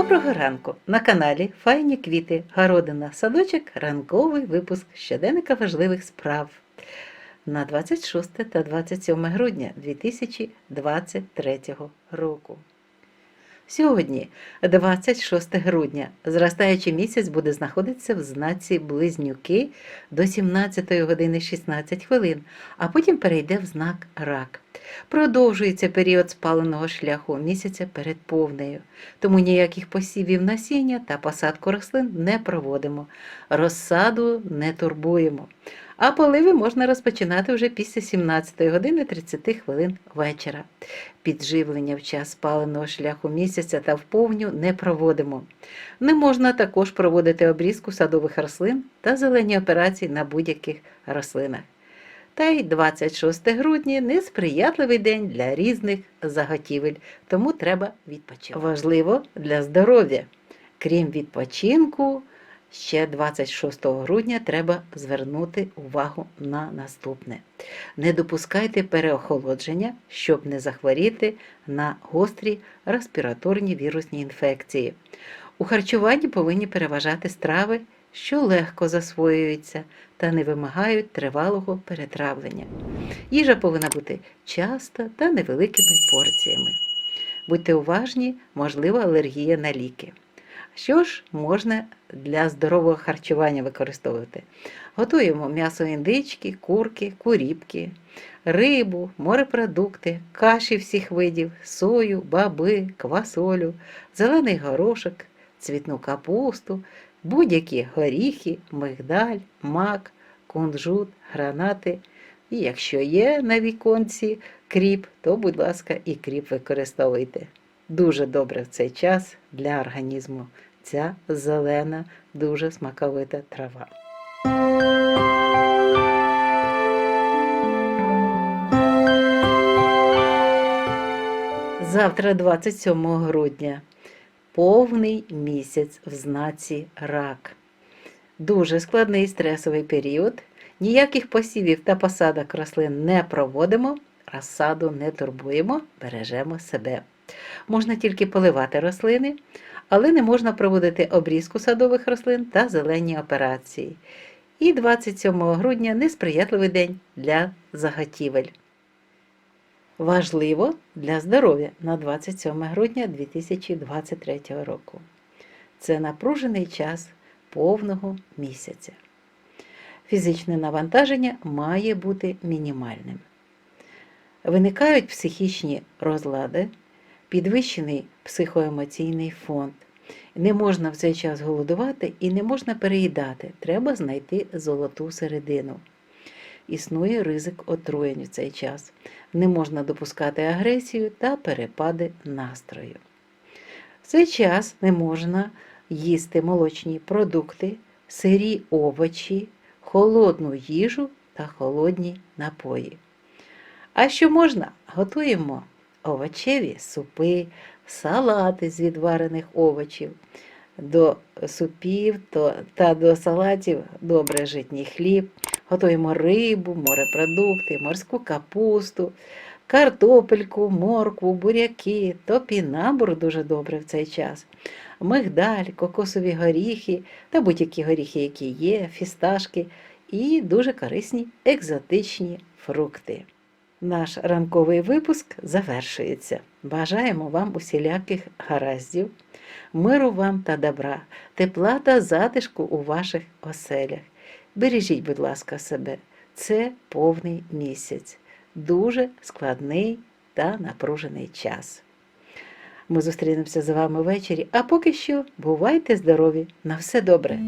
Доброго ранку! На каналі Файні квіти, городина, садочок, ранковий випуск щоденника важливих справ на 26 та 27 грудня 2023 року. Сьогодні, 26 грудня, зростаючий місяць буде знаходитися в знаці Близнюки до 17 години 16 хвилин, а потім перейде в знак Рак. Продовжується період спаленого шляху місяця перед повнею, тому ніяких посівів насіння та посадку рослин не проводимо, розсаду не турбуємо. А поливи можна розпочинати вже після 17 години 30 хвилин вечора. Підживлення в час спаленого шляху місяця та вповню не проводимо. Не можна також проводити обрізку садових рослин та зелені операції на будь-яких рослинах. Та й 26 грудня несприятливий день для різних заготівель, тому треба відпочити. Важливо для здоров'я. Крім відпочинку, ще 26 грудня треба звернути увагу на наступне. Не допускайте переохолодження, щоб не захворіти на гострі респіраторні вірусні інфекції. У харчуванні повинні переважати страви, що легко засвоюються та не вимагають тривалого перетравлення. Їжа повинна бути часто та невеликими порціями. Будьте уважні, можлива алергія на ліки. Що ж можна для здорового харчування використовувати? Готуємо м'ясо індички, курки, куріпки, рибу, морепродукти, каші всіх видів, сою, баби, квасолю, зелений горошок, цвітну капусту, будь-які горіхи, мигдаль, мак, кунжут, гранати. І якщо є на віконці кріп, то, будь ласка, і кріп використовуйте. Дуже добре в цей час для організму ця зелена, дуже смаковита трава. Завтра, 27 грудня, повний місяць в знаці рак. Дуже складний стресовий період. Ніяких посівів та посадок рослин не проводимо, розсаду не турбуємо, бережемо себе. Можна тільки поливати рослини, але не можна проводити обрізку садових рослин та зелені операції. І 27 грудня несприятливий день для заготівель. Важливо для здоров'я на 27 грудня 2023 року. Це напружений час повного місяця. Фізичне навантаження має бути мінімальним. Виникають психічні розлади, підвищений психоемоційний фонд. Не можна в цей час голодувати і не можна переїдати. Треба знайти золоту середину. Існує ризик отруєнь в цей час. Не можна допускати агресію та перепади настрою. В цей час не можна їсти молочні продукти, сирі овочі, холодну їжу та холодні напої. А що можна? Готуємо овочеві супи, салати з відварених овочів. До супів та до салатів добре житній хліб. Готуємо рибу, морепродукти, морську капусту, картопельку, моркву, буряки, топінабур дуже добре в цей час. Мигдаль, кокосові горіхи та будь-які горіхи, які є, фісташки і дуже корисні екзотичні фрукти. Наш ранковий випуск завершується. Бажаємо вам усіляких гараздів, миру вам та добра, тепла та затишку у ваших оселях. Бережіть, будь ласка, себе. Це повний місяць, дуже складний та напружений час. Ми зустрінемося з вами ввечері, а поки що бувайте здорові! На все добре!